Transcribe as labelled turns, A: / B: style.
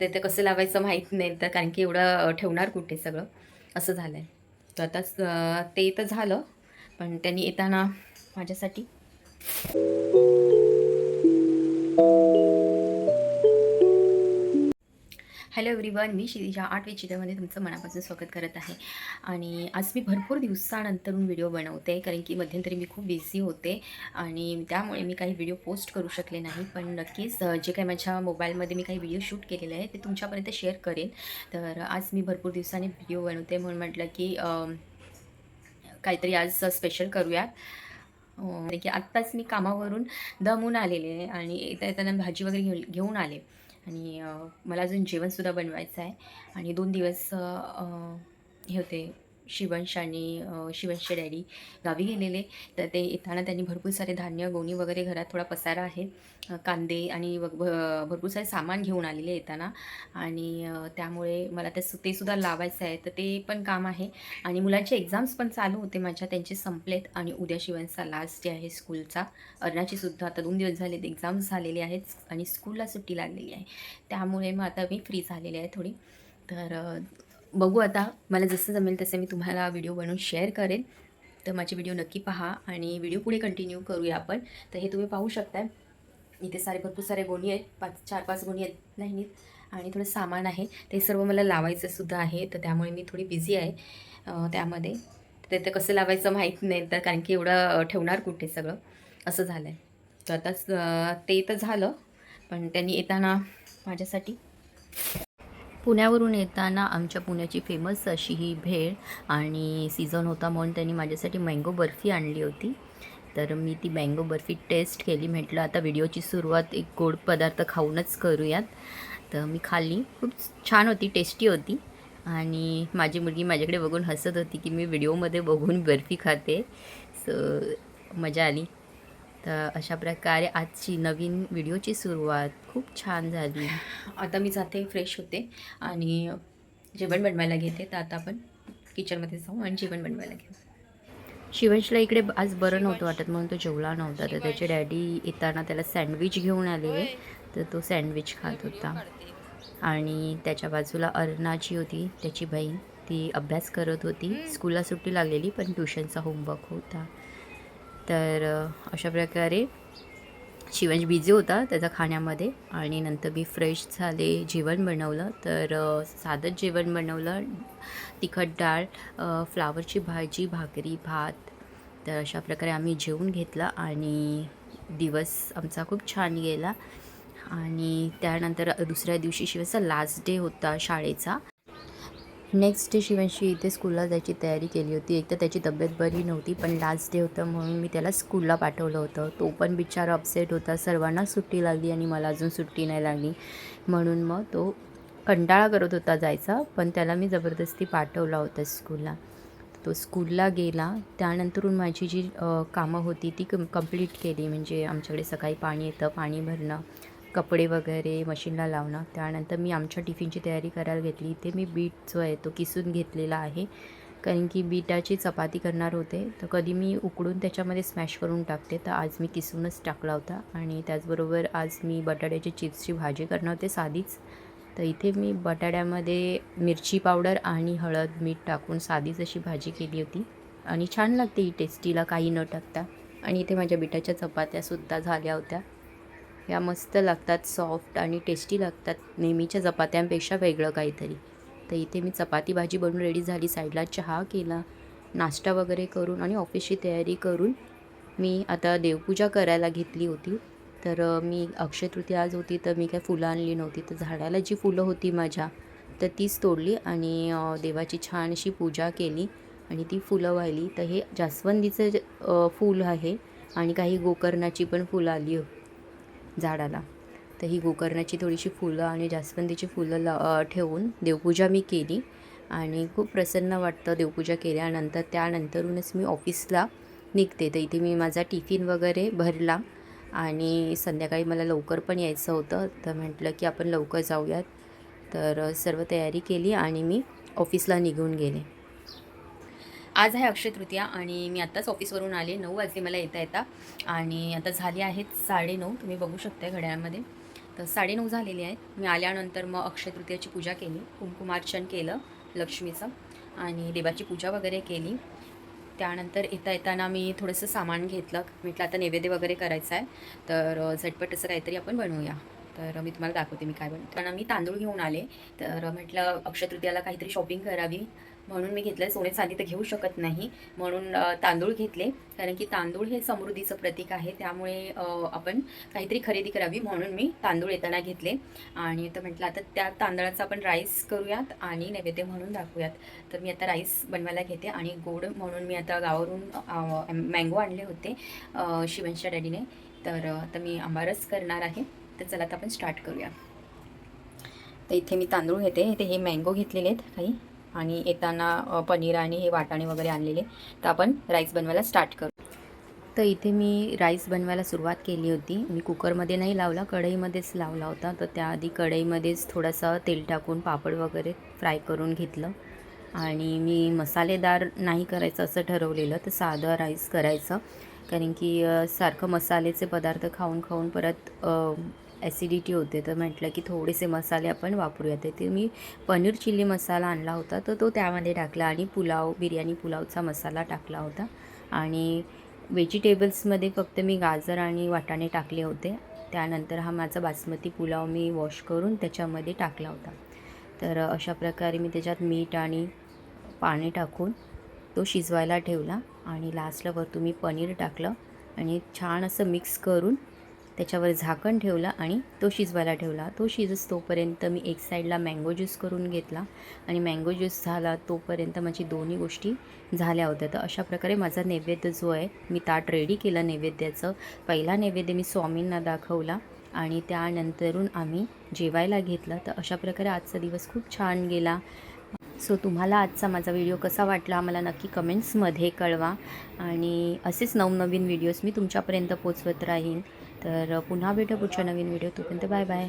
A: ते ते कसं लावायचं माहीत नाही तर कारण की एवढं ठेवणार कुठे सगळं? असं झालं आहे तर आता ते तर झालं पण त्यांनी येताना माझ्यासाठी हॅलो एव्हरीवन मी शिरीजा आठ चित्रमध्ये तुमचं मनापासून स्वागत करत आहे. आणि आज मी भरपूर दिवसानंतर व्हिडिओ बनवते कारण की मध्यंतरी मी खूप बिझी होते आणि त्यामुळे मी काही व्हिडिओ पोस्ट करू शकले नाही. पण नक्कीच जे काही माझ्या मोबाईलमध्ये मी काही व्हिडिओ शूट केलेले आहे ते तुमच्यापर्यंत शेअर करेन. तर आज मी भरपूर दिवसांनी व्हिडिओ बनवते म्हणून म्हटलं की काहीतरी आज स्पेशल करूयात. की आत्ताच मी कामावरून दमून आलेले आणि येता येताना भाजी वगैरे घेऊन घेऊन आले. आणि मला अजून जेवणसुद्धा बनवायचं आहे आणि दोन दिवस हे होते शिवंश आणि शिवंश शिवंशचे डॅडी गावी गेलेले. तर ते येताना त्यांनी भरपूर सारे धान्य गोणी वगैरे घरात थोडा पसारा आहे. कांदे आणि व- भ- भरपूर सारे सामान घेऊन आलेले येताना. आणि त्यामुळे मला ते ते सुद्धा लावायचं आहे. तर ते पण काम आहे. आणि मुलांचे एक्झाम्स पण चालू होते माझ्या. त्यांचे संपलेत. आणि उद्या शिवंशचा लास्ट डे आहे स्कूलचा. अर्णाची सुद्धा आता दोन दिवस झालेत. एक्झाम्स झालेले आहेत. आणि स्कूलला सुट्टी लागलेली आहे. त्यामुळे मग आता मी फ्री झालेली आहे थोडी. तर बघू आता. मला जसं जमेल तसं मी तुम्हाला व्हिडिओ बनवून शेअर करेन. तर माझे व्हिडिओ नक्की पहा आणि व्हिडिओ पुढे कंटिन्यू करूया आपण. तर हे तुम्ही पाहू शकताय. इथे सारे भरपूर सारे गोणी आहेत. पाच चार पाच गोणी आहेत. नाही आणि थोडं सामान आहे. ते सर्व मला लावायचं सुद्धा आहे. तर त्यामुळे मी थोडी बिझी आहे त्यामध्ये. ते ते कसं लावायचं माहीत नाही. तर कारण की एवढं ठेवणार कुठे सगळं? असं झालं आहे तर आता ते तर झालं. पण त्यांनी येताना माझ्यासाठी पुण्यावरून येताना आमच्या पुण्याची फेमस अशी ही भेळ आणि सीझन होता म्हणून त्यांनी माझ्यासाठी मँगो बर्फी आणली होती. तर मी ती मँगो बर्फी टेस्ट केली. म्हटलं आता व्हिडिओची सुरुवात एक गोड पदार्थ खाऊनच करूयात. तर मी खाल्ली. खूप छान होती टेस्टी होती. आणि माझी मुलगी माझ्याकडे बघून हसत होती की मी व्हिडिओमध्ये बघून बर्फी खाते. सो मजा आली. तर अशा प्रकारे आजची नवीन व्हिडिओची सुरुवात खूप छान झाली. आता मी जाते फ्रेश होते आणि जेवण बनवायला घेते. तर आता आपण किचनमध्ये जाऊ आणि जेवण बनवायला घेऊ. शिवंशला इकडे आज बरं नव्हतं वाटत म्हणून तो जेवला नव्हता. तर त्याचे डॅडी येताना त्याला सँडविच घेऊन आले तर तो सँडविच खात होता. आणि त्याच्या बाजूला अर्णाची होती त्याची बहीण. ती अभ्यास करत होती. स्कूलला सुट्टी लागलेली पण ट्युशनचा होमवर्क होता. तर अशा प्रकारे शिवंश बिझी होता त्याचा खाण्यामध्ये आणि नंतर मी फ्रेश झाले जेवण बनवलं. तर साधंच जेवण बनवलं. तिखट डाळ फ्लावरची भाजी भाकरी भात. तर अशा प्रकारे आम्ही जेवून घेतलं आणि दिवस आमचा खूप छान गेला. आणि त्यानंतर दुसऱ्या दिवशी शिवायचा लास्ट डे होता शाळेचा. नेक्स्ट डे शिवंशी इथे स्कूलला जायची तयारी केली होती. एक तर त्याची तब्येत बरी नव्हती पण लास्ट डे होतं म्हणून मी त्याला स्कूलला पाठवलं होतं. तो पण बिचारा अपसेट होता. सर्वांना सुट्टी लागली आणि मला अजून सुट्टी नाही लागली. म्हणून मग तो कंटाळा करत होता जायचा पण त्याला मी जबरदस्ती पाठवला होता स्कूलला तो स्कूलला गेला. त्यानंतरून माझी जी कामं होती ती कम कंप्लीट केली. म्हणजे आमच्याकडे सकाळी पाणी येतं पाणी भरणं. कपडे वगैरे मशीनला लावणं. त्यानंतर मी आमच्या टिफिनची तयारी करायला घेतली. इथे मी बीट जो आहे तो किसून घेतलेला आहे. कारण की बीटाची चपाती करणार होते. तर कधी मी उकडून त्याच्यामध्ये स्मॅश करून टाकते. तर आज मी किसूनच टाकला होता. आणि त्याचबरोबर आज मी बटाट्याची चिप्सची भाजी करणार होते साधीच. तर इथे मी बटाट्यामध्ये मिरची पावडर आणि हळद मीठ टाकून साधीच अशी भाजी केली होती. आणि छान लागते ही टेस्टीला काही न टाकता. आणि इथे माझ्या बिटाच्या चपात्यासुद्धा झाल्या होत्या. या मस्त लागतात सॉफ्ट आणि टेस्टी लागतात. नेहमीच्या चपात्यांपेक्षा वेगळं काहीतरी. तर इथे मी चपाती भाजी बनवून रेडी झाली. साईडला चहा केला नाश्ता वगैरे करून आणि ऑफिसची तयारी करून मी आता देवपूजा करायला घेतली होती. तर मी अक्षय तृतीया आज होती तर मी काय फुलं आणली नव्हती. तर झाडाला जी फुलं होती माझ्या तर तीच तोडली आणि देवाची छान अशी पूजा केली आणि ती फुलं वाहिली. तर हे जास्वंदीचं फूल आहे आणि काही गोकर्णाची पण फुलं आली. झाडाला. तर ही गोकर्णाची थोडीशी फुलं आणि जास्वंदीची फुलं ला ठेवून देवपूजा मी केली आणि खूप प्रसन्न वाटतं देवपूजा केल्यानंतर. त्यानंतरूनच मी ऑफिसला निघते. तर इथे मी माझा टिफिन वगैरे भरला आणि संध्याकाळी मला लवकर पण यायचं होतं. तर म्हटलं की आपण लवकर जाऊयात. तर सर्व तयारी केली आणि मी ऑफिसला निघून गेले. आज आहे अक्षय तृतीया आणि मी आत्ताच ऑफिसवरून आले नऊ वाजले मला येता येता. आणि आता झाले आहेत साडेनऊ. तुम्ही बघू शकता घड्याळामध्ये. तर साडेनऊ झालेले आहेत. मी आल्यानंतर मग अक्षय तृतीयाची पूजा केली. कुंकुमार्चन केलं लक्ष्मीचं. आणि देवाची पूजा वगैरे केली. त्यानंतर येता येताना मी थोडंसं सामान घेतलं. म्हटलं आता नैवेद्य वगैरे करायचं आहे. तर झटपट असं काहीतरी आपण बनवूया. तर मी तुम्हाला दाखवते मी काय बनवते. कारण मी तांदूळ घेऊन आले तर म्हटलं अक्षतृतीयाला काहीतरी शॉपिंग करावी म्हणून मी घेतलं सोने चांदी तर घेऊ शकत नाही म्हणून तांदूळ घेतले. कारण की तांदूळ हे समृद्धीचं प्रतीक आहे त्यामुळे आपण काहीतरी खरेदी करावी म्हणून मी तांदूळ येताना घेतले. आणि तर म्हटलं आता त्या तांदळाचा आपण राईस करूयात आणि नैवेद्य म्हणून दाखवूयात. तर मी आता राईस बनवायला घेते आणि गोड म्हणून मी आता गावावरून मँगो आणले होते शिवनच्या डॅडीने तर आता मी आंबारस करणार आहे. तर चला आता आपण स्टार्ट करूया. तर इथे मी तांदूळ घेते. इथे हे मँगो घेतलेले आहेत काही. आणि येताना पनीर आणि हे वाटाणे वगैरे आणलेले. तर आपण राईस बनवायला स्टार्ट करू. तर इथे मी राईस बनवायला सुरुवात केली होती. मी कुकरमध्ये नाही लावला कढईमध्येच लावला होता. तर त्याआधी कढईमध्येच थोडंसं तेल टाकून पापड वगैरे फ्राय करून घेतलं. आणि मी मसालेदार नाही करायचं असं ठरवलेलं तर साधं राईस करायचं. कारण की सारखं मसाल्याचे पदार्थ खाऊन खाऊन परत ॲसिडिटी होते तर म्हटलं की थोडेसे मसाले आपण वापरूया तर ते मी पनीर चिल्ली मसाला आणला होता तर तो त्यामध्ये टाकला आणि पुलाव बिर्याणी पुलावचा मसाला टाकला होता. आणि व्हेजिटेबल्समध्ये फक्त मी गाजर आणि वाटाणे टाकले होते. त्यानंतर हा माझा बासमती पुलाव मी वॉश करून त्याच्यामध्ये टाकला होता. तर अशा प्रकारे मी त्याच्यात मीठ आणि पाणी टाकून तो शिजवायला ठेवला. आणि लास्टला वरतून मी पनीर टाकलं. आणि छान असं मिक्स करून त्याच्यावर झाकण ठेवलं आणि तो शिजवायला ठेवला. तो शिजस तोपर्यंत मी एक साईडला मँगो ज्यूस करून घेतला आणि मँगो ज्यूस झाला तोपर्यंत माझी दोन्ही गोष्टी झाल्या होत्या. तर अशा प्रकारे माझा नैवेद्य जो आहे मी ताट रेडी केलं नैवेद्याचं. पहिला नैवेद्य मी स्वामींना दाखवला आणि त्यानंतरून आम्ही जेवायला घेतलं. तर अशा प्रकारे आजचा दिवस खूप छान गेला. सो तुम्हाला आजचा माझा व्हिडिओ कसा वाटला मला नक्की कमेंट्समध्ये कळवा आणि असेच नवनवीन व्हिडिओज मी तुमच्यापर्यंत पोचवत राहीन. तर पुन्हा भेटू पुढच्या नवीन व्हिडिओ तोपर्यंत बाय बाय